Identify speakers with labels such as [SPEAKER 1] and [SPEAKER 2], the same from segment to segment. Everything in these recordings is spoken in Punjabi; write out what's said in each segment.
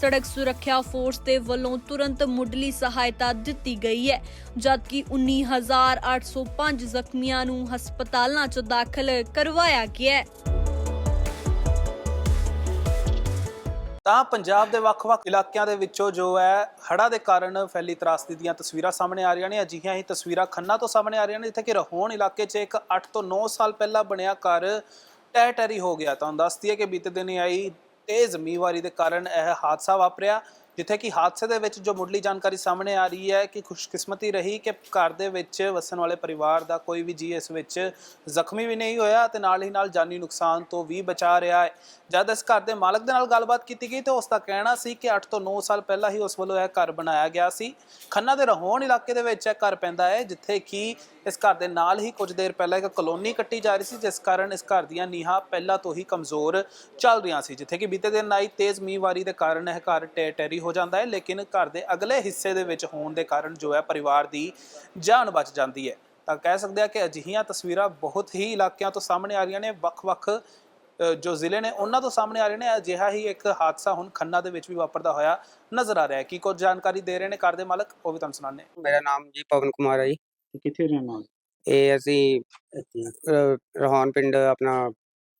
[SPEAKER 1] ਸੜਕ ਸੁਰੱਖਿਆ ਫੋਰਸ ਦੇ ਵੱਲੋਂ ਤੁਰੰਤ ਮੁੱਢਲੀ ਸਹਾਇਤਾ ਦਿੱਤੀ ਗਈ ਹੈ, ਜਦਕਿ 19805 ਜ਼ਖਮੀਆਂ ਨੂੰ ਹਸਪਤਾਲਾਂ 'ਚ ਦਾਖਲ ਕਰਵਾਇਆ ਗਿਆ ਹੈ।
[SPEAKER 2] ਤਾਂ ਪੰਜਾਬ ਦੇ ਵੱਖ-ਵੱਖ ਇਲਾਕਿਆਂ ਦੇ ਵਿੱਚੋਂ ਜੋ ਹੈ ਹੜਾ ਦੇ ਕਾਰਨ ਫੈਲੀ ਤਰਾਸਦੀ ਦੀਆਂ ਤਸਵੀਰਾਂ ਸਾਹਮਣੇ ਆ ਰਹੀਆਂ ਨੇ। ਅਜਿਹੀਆਂ ਹੀ ਤਸਵੀਰਾਂ ਖੰਨਾ ਤੋਂ ਸਾਹਮਣੇ ਆ ਰਹੀਆਂ ਨੇ, ਜਿੱਥੇ ਕਿ ਰਹੋਣ ਇਲਾਕੇ 'ਚ ਇੱਕ 8 ਤੋਂ 9 ਸਾਲ ਪਹਿਲਾਂ ਬਣਿਆ ਘਰ ਟਹਿ ਟਹਿਰੀ ਹੋ ਗਿਆ। ਤਾਂ ਦੱਸਦੀ ਹੈ ਕਿ ਬੀਤੇ ਦਿਨ ਆਈ ਤੇਜ਼ ਮੀਂਹਵਾਰੀ ਦੇ ਕਾਰਨ ਇਹ ਹਾਦਸਾ ਵਾਪਰਿਆ, ਜਿੱਥੇ ਕਿ ਹਾਦਸੇ ਦੇ ਵਿੱਚ ਜੋ ਮੁੱਢਲੀ ਜਾਣਕਾਰੀ ਸਾਹਮਣੇ ਆ ਰਹੀ ਹੈ ਕਿ ਖੁਸ਼ਕਿਸਮਤੀ ਰਹੀ ਕਿ ਘਰ ਦੇ ਵਿੱਚ ਵਸਣ ਵਾਲੇ ਪਰਿਵਾਰ ਦਾ ਕੋਈ ਵੀ ਜੀ ਇਸ ਵਿੱਚ ਜ਼ਖਮੀ ਵੀ ਨਹੀਂ ਹੋਇਆ ਤੇ ਨਾਲ ਹੀ ਨਾਲ ਜਾਨੀ ਨੁਕਸਾਨ ਤੋਂ ਵੀ ਬਚਾ ਰਿਹਾ ਹੈ। ਜਦ ਇਸ ਘਰ ਦੇ ਮਾਲਕ ਦੇ ਨਾਲ ਗੱਲਬਾਤ ਕੀਤੀ ਗਈ ਤਾਂ ਉਸ ਦਾ ਕਹਿਣਾ ਸੀ ਕਿ 8 ਤੋਂ 9 ਸਾਲ ਪਹਿਲਾਂ ਹੀ ਉਸ ਵੱਲੋਂ ਇਹ ਘਰ ਬਣਾਇਆ ਗਿਆ ਸੀ। ਖੰਨਾ ਦੇ ਰਹੋਣ ਇਲਾਕੇ ਦੇ ਵਿੱਚ ਇਹ ਘਰ ਪੈਂਦਾ ਹੈ, ਜਿੱਥੇ ਕਿ ਇਸ ਘਰ ਦੇ ਨਾਲ ਹੀ ਕੁਝ ਦੇਰ ਪਹਿਲਾਂ ਇੱਕ ਕਲੋਨੀ ਕੱਟੀ ਜਾ ਰਹੀ ਸੀ, ਜਿਸ ਕਾਰਨ ਇਸ ਘਰ ਦੀਆਂ ਨੀਹਾਂ ਪਹਿਲਾਂ ਤੋਂ ਹੀ ਕਮਜ਼ੋਰ ਚੱਲ ਰਹੀਆਂ ਸੀ, ਜਿੱਥੇ ਕਿ ਬੀਤੇ ਦਿਨ ਆਈ ਤੇਜ਼ ਮੀਂਹਵਾਰੀ ਦੇ ਕਾਰਨ ਇਹ ਘਰ ਟੈ, ਟੈਰੀ ਹੋ ਜਾਂਦਾ ਹੈ, ਲੇਕਿਨ ਘਰ ਦੇ ਅਗਲੇ ਹਿੱਸੇ ਦੇ ਵਿੱਚ ਹੋਣ ਦੇ ਕਾਰਨ ਜੋ ਹੈ ਪਰਿਵਾਰ ਦੀ ਜਾਨ ਬਚ ਜਾਂਦੀ ਹੈ। ਤਾਂ ਕਹਿ ਸਕਦੇ ਆ ਕਿ ਅਜਿਹੀਆਂ ਤਸਵੀਰਾਂ ਬਹੁਤ ਹੀ ਇਲਾਕਿਆਂ ਤੋਂ ਸਾਹਮਣੇ ਆ ਰਹੀਆਂ ਨੇ, ਵੱਖ-ਵੱਖ ਜੋ ਜ਼ਿਲ੍ਹੇ ਨੇ ਉਹਨਾਂ ਤੋਂ ਸਾਹਮਣੇ ਆ ਰਹੇ ਨੇ, ਅਜਿਹਾ ਹੀ ਇੱਕ ਹਾਦਸਾ ਹੁਣ ਖੰਨਾ ਦੇ ਵਿੱਚ ਵੀ ਵਾਪਰਦਾ ਹੋਇਆ ਨਜ਼ਰ ਆ ਰਿਹਾ ਹੈ। ਕੀ ਕੁਝ ਜਾਣਕਾਰੀ ਦੇ ਰਹੇ ਨੇ ਘਰ ਦੇ ਮਾਲਕ, ਉਹ ਵੀ ਤੁਹਾਨੂੰ ਸੁਣਾਉਂਦੇ ਹਾਂ।
[SPEAKER 3] ਮੇਰਾ ਨਾਮ ਜੀ ਪਵਨ ਕੁਮਾਰ ਹੈ ਜੀ।
[SPEAKER 4] ਕਿੱਥੇ ਰਹਿਣ ਵਾਲੇ?
[SPEAKER 3] ਇਹ ਅਸੀਂ ਅਹ, ਰਹਾਨ ਪਿੰਡ ਆਪਣਾ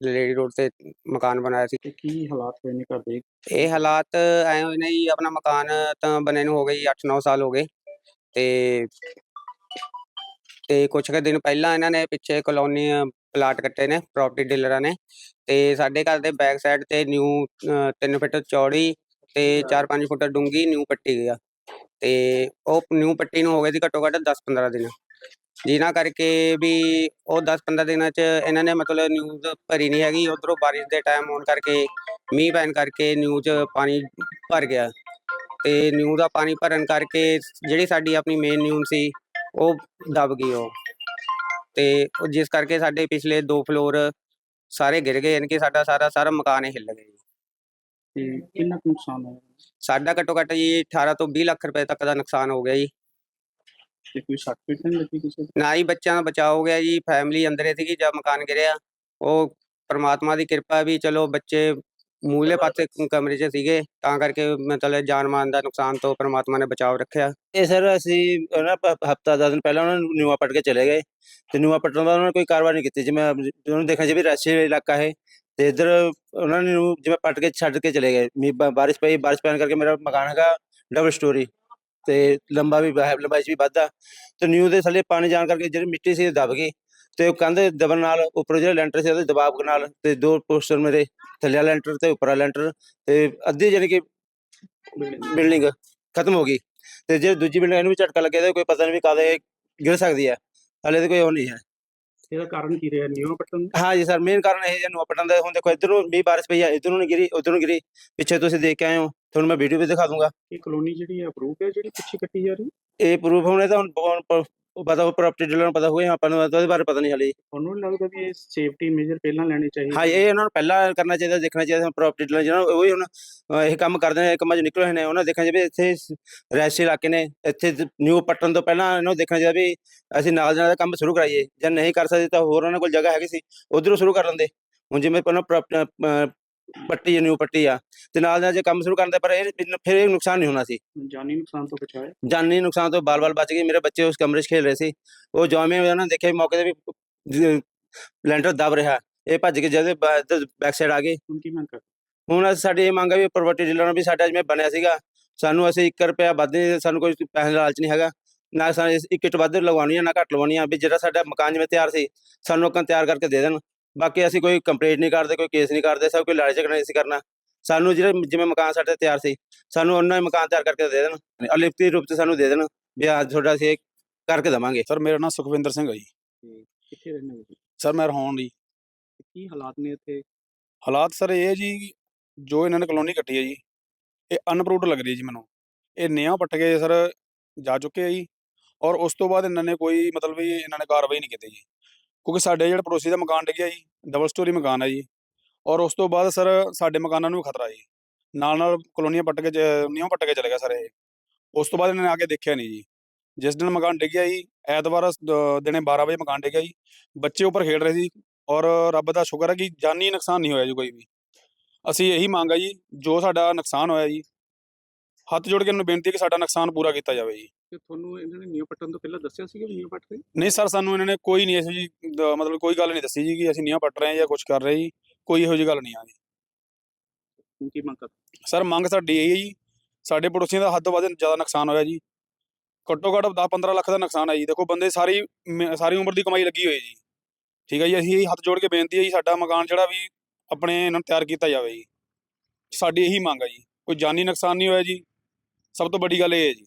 [SPEAKER 3] ਲੇਡੀ ਰੋਡ ਤੇ ਮਕਾਨ ਬਣਾਇਆ ਸੀ।
[SPEAKER 4] ਤੇ ਕੀ ਹਾਲਾਤ ਹੋਏ ਨੇ ਘਰ ਦੇ?
[SPEAKER 3] ਇਹ ਹਾਲਾਤ ਐ ਹੋਏ ਨੇ ਜੀ ਆਪਣਾ ਮਕਾਨ ਤਾਂ ਬਣੇ ਨੂੰ ਹੋ ਗਏ 8-9 ਸਾਲ ਹੋ ਗਏ। ਤੇ ਤੇ ਕੁਝ ਕੁ ਦਿਨ ਪਹਿਲਾਂ ਇਹਨਾਂ ਨੇ ਪਿੱਛੇ ਕਲੋਨੀ ਪਲਾਟ ਕੱਟੇ ਨੇ ਪ੍ਰਾਪਰਟੀ ਡੀਲਰਾਂ ਨੇ। ਤੇ ਸਾਡੇ ਘਰ ਦੇ ਬੈਕ ਸਾਈਡ ਤੇ ਨਿਊ 3 ਫੁੱਟ ਚੌੜੀ ਤੇ 4-5 ਫੁੱਟ ਡੂੰਗੀ ਨਿਊ ਪੱਟੀ ਗਿਆ ਤੇ ਉਹ ਨਿਊ ਪੱਟੀ ਨੂੰ ਹੋ ਗਏ ਸੀ ਘੱਟੋ ਘੱਟ 10-15 ਦਿਨ। ਜਿਨ੍ਹਾਂ ਕਰਕੇ ਵੀ ਉਹ 10-15 ਦਿਨਾਂ ਚ ਇਹਨਾਂ ਨੇ ਮਤਲਬ ਨਿਊਜ਼ ਭਰੀ ਨਹੀਂ ਹੈਗੀ, ਉਧਰੋਂ ਬਾਰਿਸ਼ ਦੇ ਟਾਈਮ ਹੋਣ ਕਰਕੇ, ਮੀਂਹ ਪੈਣ ਕਰਕੇ ਨਿਊਜ਼ ਪਾਣੀ ਭਰ ਗਿਆ। ਤੇ ਨਿਊਜ਼ ਦਾ ਪਾਣੀ ਭਰਨ ਕਰਕੇ ਜਿਹੜੀ ਸਾਡੀ ਆਪਣੀ ਮੇਨ ਨਿਊਜ਼ ਸੀ, ਉਹ ਦਬ ਗਈ ਉਹ। ਤੇ ਜਿਸ ਕਰਕੇ ਸਾਡੇ ਪਿਛਲੇ ਦੋ ਫਲੋਰ ਸਾਰੇ ਗਿਰ ਗਏ, ਯਾਨੀ ਕਿ ਸਾਡਾ ਸਾਰਾ ਸਾਰਾ ਮਕਾਨ ਹੀ ਹਿੱਲ ਗਿਆ
[SPEAKER 4] ਤੇ ਕਿੰਨਾ ਕੁ ਨੁਕਸਾਨ ਹੋਇਆ?
[SPEAKER 3] ਸਾਡਾ ਘੱਟੋ ਘੱਟ ਜੀ 18 ਤੋਂ 20 ਲੱਖ ਰੁਪਏ ਤੱਕ ਦਾ ਨੁਕਸਾਨ ਹੋ ਗਿਆ ਜੀ।
[SPEAKER 4] ਤੇ ਕੋਈ ਸੱਟ ਫਿੱਟ ਨਹੀਂ ਲੱਗੀ ਕਿਸੇ ਦੇ?
[SPEAKER 3] ਨਾ ਹੀ ਬੱਚਿਆਂ ਦਾ ਬਚਾਅ ਹੋ ਗਿਆ ਜੀ ਫੈਮਿਲੀ ਅੰਦਰੇ ਸੀਗੀ ਜਦ ਮਕਾਨ ਗਿਰਿਆ। ਉਹ ਪ੍ਰਮਾਤਮਾ ਦੀ ਕਿਰਪਾ ਵੀ ਚਲੋ ਬੱਚੇ ਮੂਹਲੇ ਪਾਸੇ ਕ- ਕਮਰੇ 'ਚ ਸੀਗੇ ਤਾਂ ਕਰਕੇ ਮਤਲਬ ਜਾਨ ਮਾਲ ਦਾ ਨੁਕਸਾਨ ਤੋਂ ਪ੍ਰਮਾਤਮਾ ਨੇ ਬਚਾਅ ਰੱਖਿਆ।
[SPEAKER 5] ਇਹ ਸਰ ਅਸੀਂ ਨਾ ਹਫਤਾ ਦਸ ਦਿਨ ਪਹਿਲਾਂ ਉਹਨਾਂ ਨੂੰ ਨਿਊਆ ਪੱਟ ਕੇ ਚਲੇ ਗਏ। ਤੇ ਨਿਊਆ ਪੱਟਣ ਦਾ ਉਹਨਾਂ ਨੇ ਕੋਈ ਕਾਰਵਾਈ ਨਹੀਂ ਕੀਤੀ। ਜਿਵੇਂ ਉਹਨਾਂ ਨੂੰ ਦੇਖਿਆ ਜੀ ਵੀ ਰੈਸੀ ਇਲਾਕਾ ਹੈ। ਤੇ ਇੱਧਰ ਉਹਨਾਂ ਨੇ ਨਿਊ ਜਿਵੇਂ ਪੱਟ ਕੇ ਛੱਡ ਕੇ ਚਲੇ ਗਏ। ਮੀਂਹ ਬ- ਬਾਰਿਸ਼ ਪਈ, ਬਾਰਿਸ਼ ਪੈਣ ਕਰਕੇ ਮੇਰਾ ਮਕਾਨ ਹੈਗਾ ਡਬਲ ਸਟੋਰੀ ਤੇ ਲੰਬਾ ਵੀ ਹੈ ਲੰਬਾਈ 'ਚ ਵੀ ਵੱਧਾ ਤੇ ਨਿਊ ਦੇ ਥੱਲੇ ਪਾਣੀ ਜਾਣ ਕਰਕੇ ਜਿਹੜੀ ਮਿੱਟੀ ਸੀ ਉਹ ਦਬ ਗਈ ਤੇ ਉਹ ਕੰਧ ਦਬਣ ਨਾਲ ਉੱਪਰ ਜਿਹੜਾ ਲੈਂਟਰ ਸੀ ਉਹਦੇ ਦਬਾਅ ਨਾਲ ਤੇ ਦੋ ਪੋਸਟਰ ਮੇਰੇ ਥੱਲੇ ਵਾਲਾ ਲੈਂਟਰ ਤੇ ਉੱਪਰ ਵਾਲਾ ਲੈਂਟਰ ਤੇ ਅੱਧੀ ਜਾਣੀ ਕਿ ਬਿਲਡਿੰਗ ਖਤਮ ਹੋ ਗਈ ਤੇ ਜੇ ਦੂਜੀ ਬਿਲਡਿੰਗ ਇਹਨੂੰ ਵੀ ਝਟਕਾ ਲੱਗਿਆ ਤਾਂ ਕੋਈ ਪਤਾ ਨਹੀਂ ਵੀ ਕਦੇ ਗਿਰ ਸਕਦੀ ਹੈ। ਹਲੇ ਤਾਂ ਕੋਈ ਉਹ ਨਹੀਂ ਹੈ।
[SPEAKER 4] ਇਹਦਾ ਕਾਰਨ ਕੀ ਰਿਹਾ? ਨਿਊ ਪਟਨ
[SPEAKER 5] ਹਾਂ ਜੀ ਸਰ ਮੇਨ ਕਾਰਨ ਇਹ ਜਨੂੰ ਪਟਨ ਦਾ। ਹੁਣ ਦੇਖੋ ਇੱਧਰ ਵੀ ਬਾਰਿਸ਼ ਪਈ ਹੈ ਇੱਧਰ ਨੂੰ ਨਹੀਂ ਗਿਰੀ ਉੱਧਰ ਗਿਰੀ। ਪਿੱਛੇ ਤੁਸੀਂ ਦੇਖ ਕੇ ਆਏ ਹੋ। ਤੁਹਾਨੂੰ ਮੈਂ ਵੀਡੀਓ ਵੀ ਦਿਖਾ ਦੂੰਗਾ।
[SPEAKER 4] ਇਹ ਕਲੋਨੀ ਜਿਹੜੀ ਹੈ ਅਪਰੂਵ ਹੈ ਜਿਹੜੀ ਪਿੱਛੇ ਕੱਟੀ ਜਾ ਰਹੀ?
[SPEAKER 5] ਇਹ ਪ੍ਰੂਫ ਹੋਣੇ ਤਾਂ ਹੁਣ ਉਹ ਪਤਾ ਉਹ ਪ੍ਰਾਪਰਟੀ ਡੀਲਰ ਨੂੰ ਪਤਾ ਹੋਏ ਆਪਾਂ ਨੂੰ ਉਹਦੇ ਬਾਰੇ ਪਤਾ ਨਹੀਂ ਹਲੇ।
[SPEAKER 4] ਤੁਹਾਨੂੰ ਨਹੀਂ ਲੱਗਦਾ ਵੀ ਇਹ ਸੇਫਟੀ ਮੇਜਰ ਪਹਿਲਾਂ ਲੈਣੇ ਚਾਹੀਦੇ?
[SPEAKER 5] ਹਾਂ ਇਹ ਉਹਨਾਂ ਨੂੰ ਪਹਿਲਾਂ ਕਰਨਾ ਚਾਹੀਦਾ ਦੇਖਣਾ ਚਾਹੀਦਾ ਪ੍ਰਾਪਰਟੀ ਡੀਲਰ ਜਿਹਨਾਂ ਉਹ ਹੀ ਹੁਣ ਅਹ ਇਹ ਕੰਮ ਕਰਦੇ ਨੇ ਇਹ ਕੰਮਾਂ 'ਚ ਨਿਕਲੇ ਹੋਏ ਨੇ ਉਹਨਾਂ ਨੂੰ ਦੇਖਣਾ ਚਾਹੀਦਾ ਵੀ ਇੱਥੇ ਸ- ਰਿਹਾਇਸ਼ੀ ਇਲਾਕੇ ਨੇ ਇੱਥੇ ਨਿਊ ਪੱਟਣ ਤੋਂ ਪਹਿਲਾਂ ਇਹਨਾਂ ਨੂੰ ਦੇਖਣਾ ਚਾਹੀਦਾ ਵੀ ਅਸੀਂ ਨਾਲ ਦੀ ਨਾਲ ਦਾ ਕੰਮ ਸ਼ੁਰੂ ਕਰਾਈਏ ਜੇ ਨਹੀਂ ਕਰ ਸਕਦੇ ਤਾਂ ਹੋਰ ਉਹਨਾਂ ਕੋਲ ਜਗ੍ਹਾ ਹੈਗੀ ਸੀ ਉਧਰੋਂ ਸ਼ੁਰੂ ਕਰ ਲੈਂਦੇ ਹੁਣ ਜਿਵੇਂ ਪਹਿਲਾਂ ਪੱਟੀ ਨਿਊ ਪੱਟੀ ਆ। ਤੇ ਨਾਲ ਨਾਲ ਜੇ ਕੰਮ ਸ਼ੁਰੂ ਕਰਨ ਦੇ ਪਰ ਇਹ ਫਿਰ ਇਹ ਨੁਕਸਾਨ ਨਹੀਂ ਹੋਣਾ ਸੀ।
[SPEAKER 4] ਜਾਨੀ ਨੁਕਸਾਨ ਤੋਂ ਬਚਾਇਆ।
[SPEAKER 5] ਜਾਨੀ ਨੁਕਸਾਨ ਤੋਂ ਬਾਲ-ਬਾਲ ਬਚ ਗਏ। ਮੇਰੇ ਬੱਚੇ ਉਸ ਕਮਰੇ 'ਚ ਖੇਡ ਰਹੇ ਸੀ। ਉਹ ਜੌਮੇ ਉਹਨਾਂ ਨੇ ਦੇਖਿਆ ਮੌਕੇ ਤੇ ਵੀ ਲੈਂਟਰ ਦਬ ਰਿਹਾ। ਇਹ ਭੱਜ ਕੇ ਜਦੇ ਬੈਕ ਸਾਈਡ ਆ ਗਏ।
[SPEAKER 4] ਹੁਣ ਕੀ ਮੰਗ ਕਰ
[SPEAKER 5] ਹੁਣ ਅਸੀਂ ਸਾਡੀ ਇਹ ਮੰਗ ਹੈ ਵੀ ਪ੍ਰਾਪਰਟੀ ਡੀਲਰ ਨੂੰ ਵੀ ਸਾਡਾ ਜਿਵੇਂ ਬਣਿਆ ਸੀਗਾ ਸਾਨੂੰ ਅਸੀਂ 1 ਰੁਪਿਆ ਵੱਧ ਨਹੀਂ ਸਾਨੂੰ ਕੋਈ ਪੈਸੇ ਦਾ ਲਾਲਚ ਨਹੀਂ ਹੈਗਾ। ਨਾ ਸਾਨੂੰ ਇੱਕ ਇੱਟ ਵੱਧ ਲਗਵਾਉਣੀ ਹੈ ਨਾ ਘੱਟ ਲਗਵਾਉਣੀ ਹੈ ਵੀ ਜਿਹੜਾ ਸਾਡਾ ਮਕਾਨ ਜਿਵੇਂ ਤਿਆਰ ਸੀ ਸਾਨੂੰ ਲੋਕਾਂ ਤਿਆਰ ਕਰਕੇ ਦੇ ਦੇਣ। ਬਾਕੀ ਅਸੀਂ ਕੋਈ ਕੰਪਲੇਂਟ ਨਹੀਂ ਕਰਦੇ ਕੋਈ ਕੇਸ ਨਹੀਂ ਕਰਦੇ ਸਭ ਕੋਈ ਲੜਾਈ ਝਗੜਾ ਨਹੀਂ ਸੀ ਕਰਨਾ। ਸਾਨੂੰ ਜਿਹੜੇ ਜਿਵੇਂ ਮਕਾਨ ਸਾਡੇ ਤਿਆਰ ਸੀ ਸਾਨੂੰ ਉਹਨਾਂ ਹੀ ਮਕਾਨ ਤਿਆਰ ਕਰਕੇ ਦੇ ਦੇਣ। ਅਲਿਖਤੀ ਰੂਪ ਚ ਸਾਨੂੰ ਦੇ ਦੇਣ ਵੀ ਆ ਤੁਹਾਡਾ ਅਸੀਂ ਕਰਕੇ ਦੇਵਾਂਗੇ।
[SPEAKER 6] ਸਰ ਮੇਰਾ ਨਾਮ ਸੁਖਵਿੰਦਰ ਸਿੰਘ ਹੈ ਜੀ।
[SPEAKER 4] ਕਿੱਥੇ ਰਹਿੰਦੇ ਹੋ?
[SPEAKER 6] ਸਰ ਮੈਂ ਰਹਾਉਣ ਜੀ
[SPEAKER 4] ਤੇ ਕੀ ਹਾਲਾਤ ਨੇ ਇੱਥੇ?
[SPEAKER 6] ਹਾਲਾਤ ਸਰ ਇਹ ਜੀ ਜੋ ਇਹਨਾਂ ਨੇ ਕਲੋਨੀ ਕੱਟੀ ਹੈ ਜੀ ਇਹ ਅਨਪਰੂਵਡ ਲੱਗ ਰਹੀ ਹੈ ਜੀ ਮੈਨੂੰ। ਇਹ ਨਿਆਂ ਪੱਟ ਕੇ ਸਰ ਜਾ ਚੁੱਕੇ ਆ ਜੀ ਔਰ ਉਸ ਤੋਂ ਬਾਅਦ ਇਹਨਾਂ ਨੇ ਕੋਈ ਮਤਲਬ ਵੀ ਇਹਨਾਂ ਨੇ ਕਾਰਵਾਈ ਨਹੀਂ ਕੀਤੀ ਜੀ। ਕਿਉਂਕਿ ਸਾਡੇ ਜਿਹੜਾ ਪੜੋਸੀ ਦਾ ਮਕਾਨ ਡਿੱਗਿਆ ਜੀ ਡਬਲ ਸਟੋਰੀ ਮਕਾਨ ਹੈ ਜੀ। ਔਰ ਉਸ ਤੋਂ ਬਾਅਦ ਸਰ ਸਾਡੇ ਮਕਾਨਾਂ ਨੂੰ ਵੀ ਖਤਰਾ ਜੀ। ਨਾਲ ਨਾਲ ਕਲੋਨੀਆਂ ਪੱਟ ਕੇ ਚ- ਨਿਆਂ ਪੱਟ ਕੇ ਚਲੇ ਗਿਆ ਸਰ ਇਹ। ਉਸ ਤੋਂ ਬਾਅਦ ਇਹਨਾਂ ਨੇ ਆ ਕੇ ਦੇਖਿਆ ਨਹੀਂ ਜੀ। ਜਿਸ ਦਿਨ ਮਕਾਨ ਡਿੱਗਿਆ ਜੀ, ਐਤਵਾਰ ਦਿਨੇ 12 ਵਜੇ ਮਕਾਨ ਡਿੱਗਿਆ ਜੀ। ਬੱਚੇ ਉੱਪਰ ਖੇਡ ਰਹੇ ਸੀ ਔਰ ਰੱਬ ਦਾ ਸ਼ੁਕਰ ਹੈ ਕਿ ਜਾਨੀ ਨੁਕਸਾਨ ਨਹੀਂ ਹੋਇਆ ਜੀ ਕੋਈ ਵੀ। ਅਸੀਂ ਇਹੀ ਮੰਗ ਹੈ ਜੀ, ਜੋ ਸਾਡਾ ਨੁਕਸਾਨ ਹੋਇਆ ਜੀ ਹੱਥ ਜੋੜ ਕੇ ਇਹਨਾਂ ਬੇਨਤੀ ਹੈ ਕਿ ਸਾਡਾ ਨੁਕਸਾਨ ਪੂਰਾ ਕੀਤਾ ਜਾਵੇ ਜੀ।
[SPEAKER 4] ਤੇ ਤੁਹਾਨੂੰ ਇਹਨਾਂ ਨੇ ਨਿਊ ਪੱਟਣ ਤੋਂ ਪਹਿਲਾਂ ਦੱਸਿਆ ਸੀ ਕਿ ਨਿਊ ਪੱਟ ਰਹੇ
[SPEAKER 6] ਨਹੀਂ ਸਰ ਸਾਨੂੰ ਇਹਨਾਂ ਨੇ ਕੋਈ ਨਹੀਂ ਐਸੀ ਜੀ ਦ- ਮਤਲਬ ਕੋਈ ਗੱਲ ਨਹੀਂ ਦੱਸੀ ਜੀ ਕਿ ਅਸੀਂ ਨੀਹਾਂ ਪੱਟ ਰਹੇ ਹਾਂ ਜਾਂ ਕੁਝ ਕਰ ਰਹੇ ਜੀ। ਕੋਈ ਇਹੋ ਜਿਹੀ ਗੱਲ ਨਹੀਂ ਆ ਜੀ।
[SPEAKER 4] ਹੁਣ ਕੀ ਮੰਗ ਕਰ
[SPEAKER 6] ਸਰ ਮੰਗ ਸਾਡੀ ਇਹ ਹੈ ਜੀ। ਸਾਡੇ ਪੜੋਸੀਆਂ ਦਾ ਹੱਦ ਤੋਂ ਵੱਧ ਜ਼ਿਆਦਾ ਨੁਕਸਾਨ ਹੋਇਆ ਜੀ। ਘੱਟੋ ਘੱਟ 10-15 ਲੱਖ ਦਾ ਨੁਕਸਾਨ ਹੈ ਜੀ। ਦੇਖੋ ਬੰਦੇ ਸਾਰੀ ਮ- ਸਾਰੀ ਉਮਰ ਦੀ ਕਮਾਈ ਲੱਗੀ ਹੋਈ ਜੀ। ਠੀਕ ਹੈ ਜੀ ਅਸੀਂ ਇਹੀ ਹੱਥ ਜੋੜ ਕੇ ਬੇਨਤੀ ਹੈ ਜੀ ਸਾਡਾ ਮਕਾਨ ਜਿਹੜਾ ਵੀ ਆਪਣੇ ਇਹਨਾਂ ਨੂੰ ਤਿਆਰ ਕੀਤਾ ਜਾਵੇ ਜੀ। ਸਾਡੀ ਇਹੀ ਮੰਗ ਹੈ ਜੀ। ਕੋਈ ਜਾਨੀ ਨੁਕਸਾਨ ਨਹੀਂ ਹੋਇਆ ਜੀ। ਸਭ ਤੋਂ ਵੱਡੀ ਗੱਲ ਇਹ ਹੈ ਜੀ।